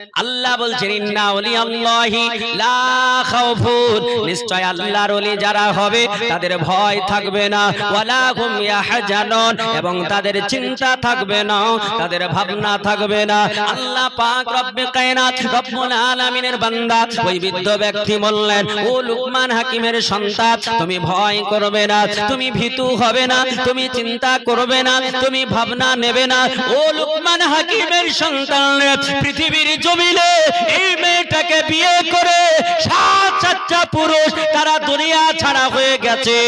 আল্লাহ বলছেন ইন্না ওলিয়াল্লাহি লা খাউফুন। নিশ্চয় আল্লাহর ওলি যারা হবে তাদের ভয় থাকবে না। ওয়ালা হুম ইয়াহজানুন। এবং তাদের চিন্তা থাকবে না। তাদের ভাবনা থাকবে না। আল্লাহ পাক রব্বে কায়নাত রব্বুল আলামিনের বান্দা। ওই বৃদ্ধ ব্যক্তি বললেন ও লুকমান হাকিমের সন্তান তুমি ভয় করবে না তুমি ভীতু হবে না তুমি চিন্তা করবে না তুমি ভাবনা নেবে না। ও লুকমান হাকিমের সন্তান পৃথিবীর জমিনে এই মেয়েটাকে বিয়ে করে সাত, চারটা পুরুষ তারা দুনিয়া ছাড়া হয়ে গেছে।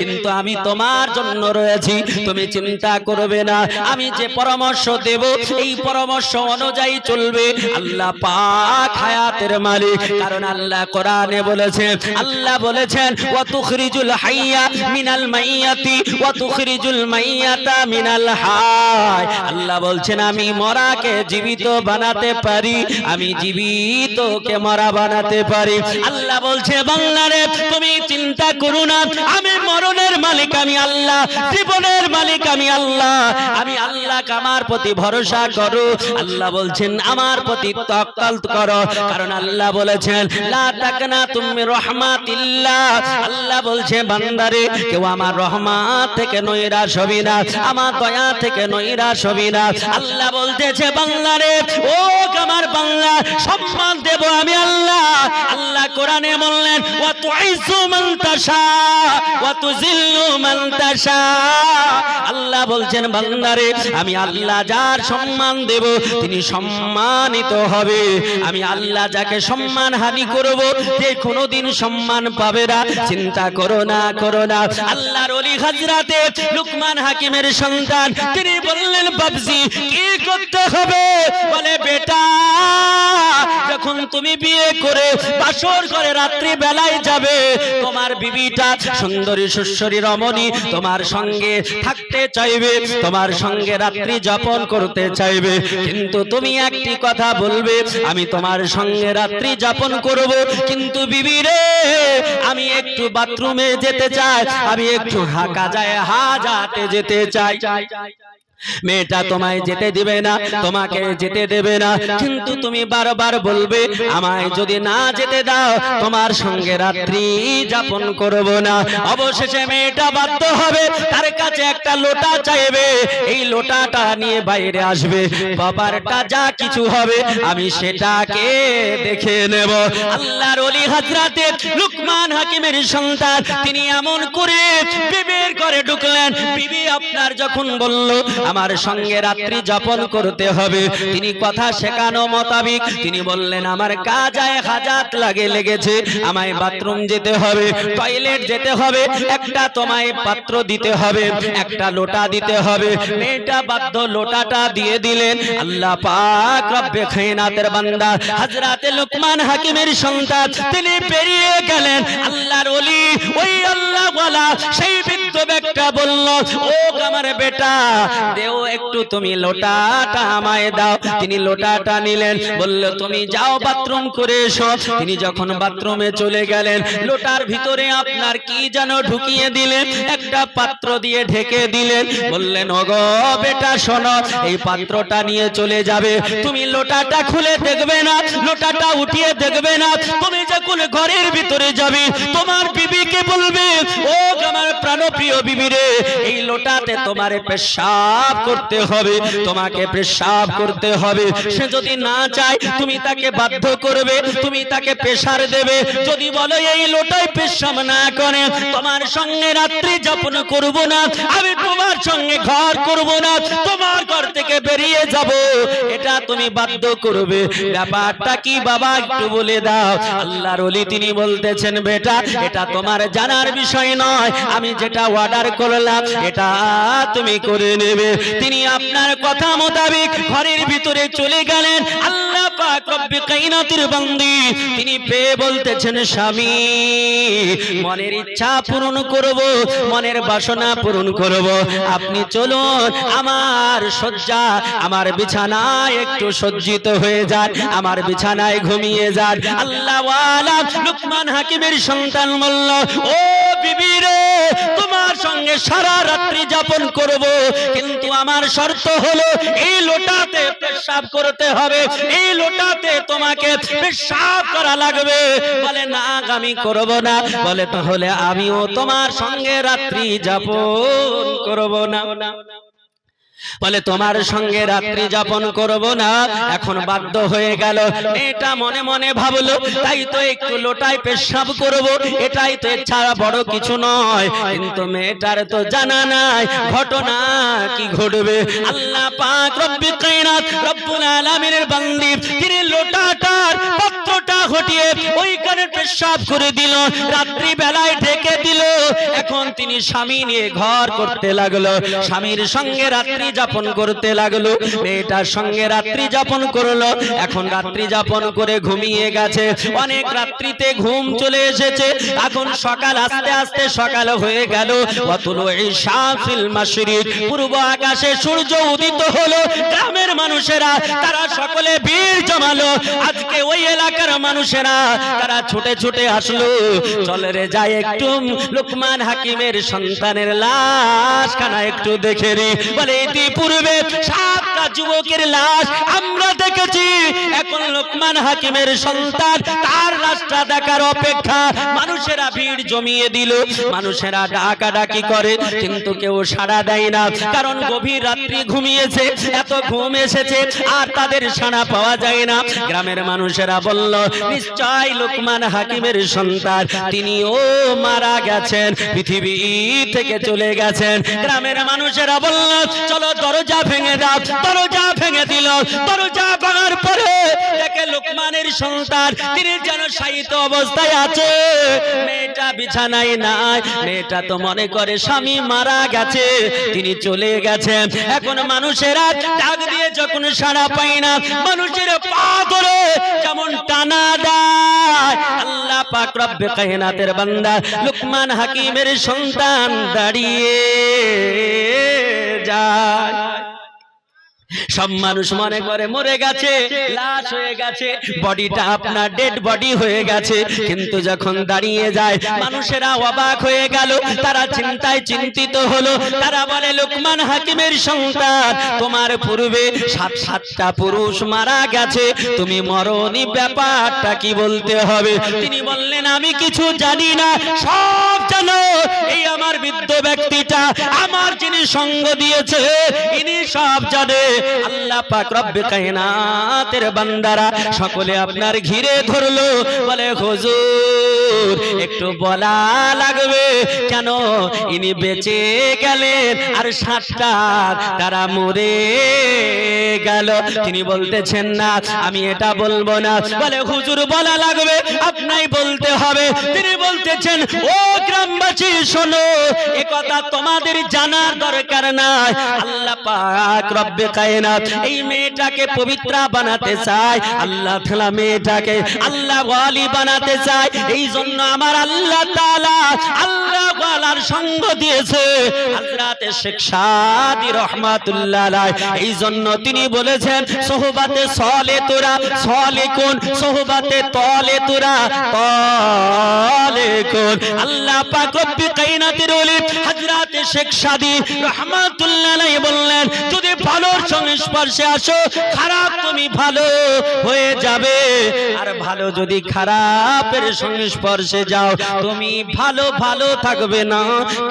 কিন্তু আমি তোমার জন্য রয়েছি, তুমি চিন্তা করবে না। আমি যে পরামর্শ দেব, এই পরামর্শ অনুযায়ী চলবে। আল্লাহ পাক হায়াতের মালিক, কারণ আল্লাহ কোরআনে বলেছেন আল্লাহ বলেছেন ওয়া তুখরিজুল হাইয়া মিনাল মাইয়াতি ওয়া তুখরিজুল মাইয়াতা মিনাল হায়। আল্লাহ বলছেন, আমি মরাকে জীবিত বানাতে পারি আমি জীবিতকে মরা বানাতে পারি। আল্লাহ বলছে বাংলারে তুমি চিন্তা করো না। আমি মরণের মালিক, আমি আল্লাহ। জীবনের মালিক, আমি আল্লাহ। আমি আল্লাহ আমার প্রতি ভরসা করো। আল্লাহ বলছেন, আমার প্রতি তক্কাল করো। কারণ আল্লাহ বলেছেন, লা তাকনা তুমি রহমাতিল্লাহ। আল্লাহ বলছে, বান্দারে, কেউ আমার রহমাত থেকে নৈরাশ হবি না। আমার দয়া থেকে নৈরাশ হবি না। আল্লাহ বলতেছে বাংলারে ও আমার বাংলা সম্মান দেব আমি আল্লাহ। আল্লাহ কোরআনে বললেন ওয়া তুইজ্জু মান তাশা ওয়া তুযিল্লু আল্লাহ বলছেন, বান্দারে, আমি আল্লাহ যার সম্মান দেব, তিনি সম্মানিত হবে। আমি আল্লাহ যাকে সম্মান হানি করব, যে কোনোদিন সম্মান পাবে না। চিন্তা করো না করো না। আল্লাহর ওলি হাজরাতে লুকমান হাকিমের সন্তান, তিনি বললেন বাবজি কি করতে হবে? বলে বেটা যখন তুমি বিয়ে করে বাসর করে রাত্রি বেলায় যাবে, তোমার বিবিটা সুন্দরী সুশ্বরী রমণী তোমার সঙ্গে থাকতে চাইবে, তোমার সঙ্গে রাত্রি যাপন করতে চাইবে। কিন্তু তুমি একটি কথা বলবে, আমি তোমার সঙ্গে রাত্রি যাপন করব। কিন্তু বিবি রে, আমি একটু বাথরুমে যেতে চাই, আমি একটু হাঁকা যায় হাজাতে যেতে চাই। মেয়েটা তোমায় যেতে দিবে না তোমাকে যেতে দেবে না। কিন্তু তুমি বারবার বলবে আমায় যদি না যেতে দাও তোমার সঙ্গে রাত্রি যাপন করব না। অবশেষে মেয়েটা বাধ্য হবে তার কাছে একটা লোটা চাইবে। এই লোটাটা নিয়ে বাইরে আসবে। বাবারটা যা কিছু হবে আমি সেটাকে দেখে নেব। আল্লাহর অলি হাজরাতে লুকমান হাকিমের সন্তান তিনি এমন করে বিবির করে ঢুকলেন। বিবি আপনার যখন বলল আমার সঙ্গে রাত্রি যাপন করতে হবে। তিনি কথা শেখানো মোতাবিক তিনি বললেন আমার কাজায় হাজাত লাগে লেগেছে। আমায় বাথরুম যেতে হবে টয়লেট যেতে হবে একটা তোমায় পাত্র দিতে হবে একটা লোটা দিতে হবে। মেয়েটা বাধ্য লোটাটা দিয়ে দিলেন। আল্লাহ পাক রব্বে খায়নাতের বান্দা। হযরতে লুকমান হাকিমের সন্তান। তিনি পেরিয়ে গেলেন। আল্লাহর ওলি ওই আল্লাহ ওয়ালা সেই বৃদ্ধ ব্যক্তি বলল ও আমার বেটা। দেও একটু তুমি লোটাটা আমায় দাও। তিনি লোটাটা নিলেন, বলল, তুমি যাও বাথরুম করে এসো। তিনি যখন বাথরুমে চলে গেলেন, লোটার ভিতরে আপনার কি যেন ঢুকিয়ে দিলেন? একটা পাত্র দিয়ে ঢেকে দিলেন। বললেন, ওগো বেটা, শোনো, এই পাত্রটা নিয়ে চলে যাবে। তুমি লোটাটা খুলে দেখবে না, লোটাটা উঠিয়ে দেখবে না। তুমি যখন ঘরের ভিতরে যাবে, তোমার বিবিকে বলবে ও আমার প্রাণপ্রিয় বিবি রে, এই লোটাতে তোমারে পেশাব করতে হবে তোমাকে পেশাব করতে হবে। সে যদি না চায় তুমি তাকে বাধ্য করবে তুমি তাকে পেশার দেবে। যদি বলো এই লোটাই পেশাব না করে তোমার সঙ্গে রাত্রি যাপন করব না আমি তোমার সঙ্গে ঘর করব না তোমার ঘর থেকে বেরিয়ে যাব। এটা তুমি বাধ্য করবে। ব্যাপারটা কি বাবা একটু বলে দাও। আল্লাহর ওলি তিনি বলতেছেন বেটা এটা তোমার জানার বিষয় নয়। আমি যেটা অর্ডার করলাম এটা তুমি করে নেবে। তিনি আপনার কথা মোতাবেক ঘরের ভিতরে চলে গেলেন। আল্লাহ তিনি বলতেছেন, স্বামী, মনের ইচ্ছা পূরণ করব, মনের বাসনা পূরণ করব। আপনি চলুন, আমার শয্যা, আমার বিছানায় একটু সজ্জিত হয়ে যান, আমার বিছানায় ঘুমিয়ে যান। আল্লাহ লুকমান হাকিমের সন্তান বলল, ও বিবি রে, তোমার তোমার সঙ্গে সারা রাত্রি যাপন করব। কিন্তু আমার শর্ত হলো, এই লোটাতে পেশাব করতে হবে। এই লোটাতে তোমাকে পেশাব করা লাগবে। বলে, না, আমি করব না। বলে, তাহলে আমিও তোমার সঙ্গে রাত্রি যাপন করব না। বলে, তোমার সঙ্গে রাত্রি যাপন করব না। এখন বাধ্য হয়ে গেল। এটা মনে মনে ভাবলো, তাই তো একটু লোটায় পেশাব করব। এটাই তো ছাড়া বড় কিছু নয়। কিন্তু মেয়েটার তো জানা নাই, ঘটনা কি ঘটবে। আল্লাহ পাক রব্বি কায়নাত রব্বুল আলামিনের বান্দি, তিনি লোটাটার পাত্রটা ঘটিয়ে ওইখানে পেশাব করে দিল রাত্রি বেলায় ঢেকে দিল। এখন তিনি স্বামী নিয়ে ঘর করতে লাগল, স্বামীর সঙ্গে রাত্রি যাপন করতে লাগল, মেয়েটার সঙ্গে রাত্রি যাপন করল, এখন রাত্রি যাপন করে ঘুমিয়ে গেছে। অনেক রাত্রিতে ঘুম চলে এসেছে, এখন সকাল আস্তে আস্তে সকাল হয়ে গেল। পূর্ব আকাশে সূর্য উদিত হলো, গ্রামের মানুষেরা, তারা সকলে ভিড় জমালো। আজকে ওই এলাকার মানুষেরা, তারা ছুটে ছুটে আসলো চলে রে যায় একটু, লোকমান হাকিমের সন্তানের লাশ খানা একটু দেখে রে বলে, ইতিপূর্বে সাতটা যুবকের লাশ আমরা দেখেছি, এখন লোকমান হাকিমের সন্তান তার লাশটা দেখার অপেক্ষা মানুষেরা ভিড় জমিয়ে দিল। মানুষেরা ডাকা ডাকি করে, কিন্তু কেউ সাড়া দেয় না। কারণ গভীর রাত্রি ঘুমিয়েছে, এত ঘুম এসেছে, আর তাদের সাড়া পাওয়া যায় না। গ্রামের মানুষেরা বলল, নিশ্চয় লোকমান হাকিমের সন্তান, তিনিও মারা গেছেন, পৃথিবী থেকে চলে গেছেন। গ্রামের মানুষেরা বলল, চলো দরজা ভেঙে দাও, দরজা ভেঙে দিল, দরজা ভাঙার পরে দেখে লোকমানের সন্তান, তিনি যেন সাহিত্য অবস্থায় আছে। মেয়েটা বিছানায় নাই, মেয়েটা তো মনে করে স্বামী মারা গেছে, তিনি চলে গেছেন। এখন মানুষেরা ডাক দিয়ে যখন সাড়া পায় না, মানুষের পা ধরে যেমন টানা দেয়। আল্লাহ পাক রব্বে কায়নাতের বান্দা, লুকমান হাকিমের সন্তান দাঁড়িয়ে যায়। সব মানুষ মনে করে মরে গেছে, লাশ হয়ে গেছে, বডিটা আপনার ডেড বডি হয়ে গেছে। কিন্তু যখন দাঁড়িয়ে যায়, মানুষেরা অবাক হয়ে গেল, তারা চিন্তায় চিন্তিত হলো। তারা বলে, লোকমান হাকিমের সন্তান, তোমার পূর্বে সাত সাতটা পুরুষ মারা গেছে। তুমি মরণী ব্যাপারটা কি বলতে হবে? তিনি বললেন, আমি কিছু জানি না। সব জানো। এই আমার বৃদ্ধ ব্যক্তিটা আমার যিনি সঙ্গ দিয়েছে, ইনি সব জানে। আল্লাহ পাক রব্বে কায়নাতের বান্দারা সকলে আপনার ঘিরে ধরলো, বলে, হুজুর, একটু বলা লাগবে কেন? ইনি বেঁচে গেলেন আর সাতটা তারা মরে গেল। তিনি বলতেছেন, না, আমি এটা বলব না। বলে, হুজুর, বলা লাগবে, আপনাই বলতে হবে। তিনি বলতেছেন, ও গ্রামবাসী, শোনো, এ কথা তোমাদের জানার দরকার নাই। আল্লাহ পাক রব্বে কায়নাত, এই মেয়েটাকে পবিত্র বানাতে চায় আল্লাহ তাআলা মেয়েটাকে, আল্লাহ ওয়ালি বানাতে চায় এই জন্য আমার আল্লাহ তাআলা আল্লাহ ওয়ালার সঙ্গ দিয়েছে। হযরতে শেখ সাদি রহমাতুল্লাহ আলাইহি, এই জন্য তিনি বলেছেন, সোহবাতে সলে তোরা, সলে কোন, সোহবাতে তলে তোরা, তলে কোন। আল্লাহ পাক রব্বি কায়নাতের ওলি হযরতে শেখ সাদী রহমাতুল্লাহ বললেন ভালোর সংস্পর্শে আসো, খারাপ তুমি ভালো হয়ে যাবে। আর ভালো যদি খারাপের সংস্পর্শে যাও, তুমি ভালো ভালো থাকবে না,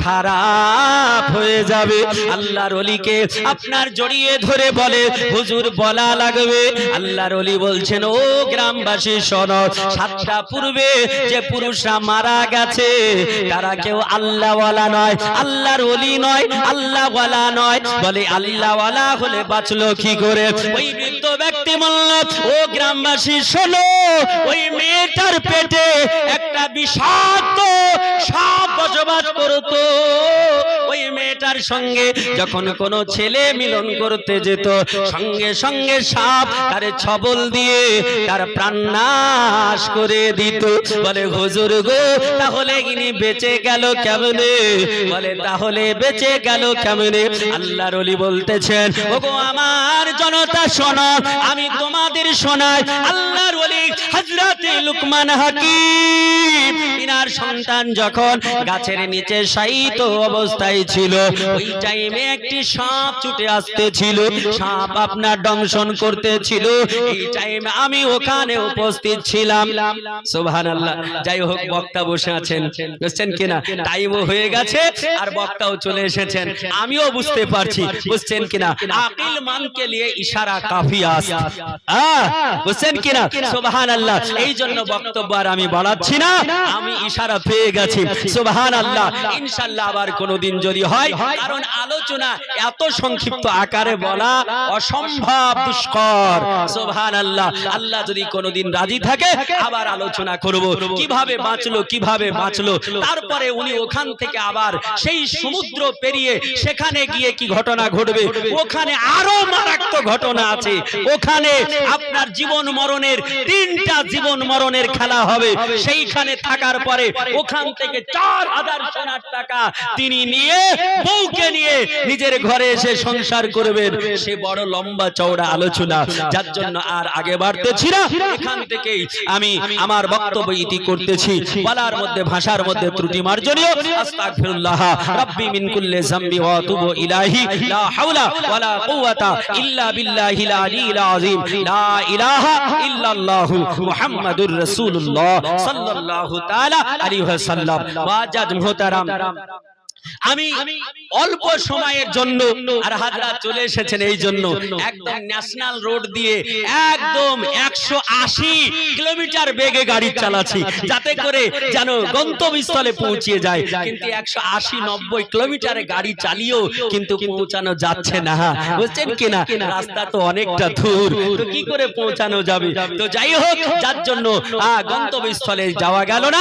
খারাপ হয়ে যাবে। আল্লাহর অলিকে আপনার জড়িয়ে ধরে বলে, হুজুর, বলা লাগবে। আল্লাহর অলি বলছেন, ও গ্রামবাসী, শোনো, সাতটা পূর্বে যে পুরুষরা মারা গেছে, তারা কেউ আল্লাহওয়ালা নয়, আল্লাহর অলি নয়, আল্লাহওয়ালা নয়। বলে আল্লাহওয়ালা হলে বাঁচলো কি করে? ওই বৃদ্ধ ব্যক্তি বলল, ও গ্রামবাসী, শোনো, ওই মেয়েটার পেটে একটা বিষাক্ত সাপ বসবাস করতো। ওই সঙ্গে যখন কোনো ছেলে মিলন করতে যেত, সঙ্গে সঙ্গে সাপ তার ছবল দিয়ে তার প্রাণ নাশ করে দিত। বলে, হুজুর গো, তাহলে ইনি বেঁচে গেল কেমনে? বলে, তাহলে বেঁচে গেল কেমনে? আল্লাহর অলি বলতেছেন, ওগো, আমার জনতা শোনো, আমি তোমাদের শোনাই। আল্লাহর ওলি হযরতে লুকমান হাকিম তিনার সন্তান যখন গাছের নিচে শায়িত অবস্থায় ছিল ওই টাইমে একটি সাপ ছুটে সাপ আপনার দংশন এই টাইমে আমি ওখানে উপস্থিত ছিলাম। সুবহানাল্লাহ। যাই হোক, বক্তা বসে আছেন। বুঝছেন কিনা? টাইমও হয়ে গেছে আর বক্তাও চলে এসেছেন। আমিও বুঝতে পারছি। বুঝছেন কিনা? আকিল মান কে লিয়ে ইশারা কাফি আস। বুঝছেন কিনা? সুবহানাল্লাহ। এই জন্য বক্তব্য আর আমি বাড়াচ্ছি না। আমি ইশারা পেয়ে গেছি। সুবহানাল্লাহ। ইনশাআল্লাহ আবার কোনোদিন যদি হয় কারণ আলোচনা এত সংক্ষিপ্ত আকারে বলা অসম্ভব দুষ্কর। সুবহানাল্লাহ। আল্লাহ যদি কোনোদিন রাজি থাকে আবার আলোচনা করব। কীভাবে বাঁচলো কীভাবে বাঁচলো? তারপরে উনি ওখান থেকে আবার সেই সমুদ্র পেরিয়ে সেখানে গিয়ে কি ঘটনা ঘটবে? ওখানে আরও মারাত্মক ঘটনা আছে। ওখানে আপনার জীবন মরণের তিনটা জীবন মরণের খেলা হবে। সেইখানে থাকার পরে ওখান থেকে চার হাজার সোনার টাকা তিনি নিয়ে বউকে নিয়ে নিজের ঘরে এসে সংসার করবেন সে বড় লম্বা চওড়া আলোচনা যার জন্য আর আগে বাড়তেছি না এখান থেকেই আমি আমার বক্তব্য ইতি করতেছি। বলার মধ্যে ভাষার মধ্যে ত্রুটি মার্জনীয়। আস্তাগফিরুল্লাহ। রাব্বি মিন কুল্লি যামবি ওয়া আতুবু ইলাহি লা হাওলা ওয়ালা কুওয়াতা ইল্লা বিল্লাহিল আলিয়্যিল আযীম। লা ইলাহা ইল্লাল্লাহু মুহাম্মাদুর রাসূলুল্লাহ সাল্লাল্লাহু তাআলা আলাইহি ওয়াসাল্লাম। ওয়াজাদ মুহতারাম। আমি অল্প সময়ের জন্য আর হাজরা চলে এসেছেন এই জন্য। একদম ন্যাশনাল রোড দিয়ে একদম একশো আশি কিলোমিটার বেগে গাড়ি চালাচ্ছি যাতে করে যেন গন্তব্যস্থলে পৌঁছে যায়। কিন্তু একশো আশি নব্বই কিলোমিটারে গাড়ি চালিয়েও কিন্তু পৌঁছানো যাচ্ছে না। বুঝছেন কিনা? রাস্তা তো অনেকটা দূর। তো কি করে পৌঁছানো যাবে? তো যাই হোক যার জন্য গন্তব্যস্থলে যাওয়া গেল না।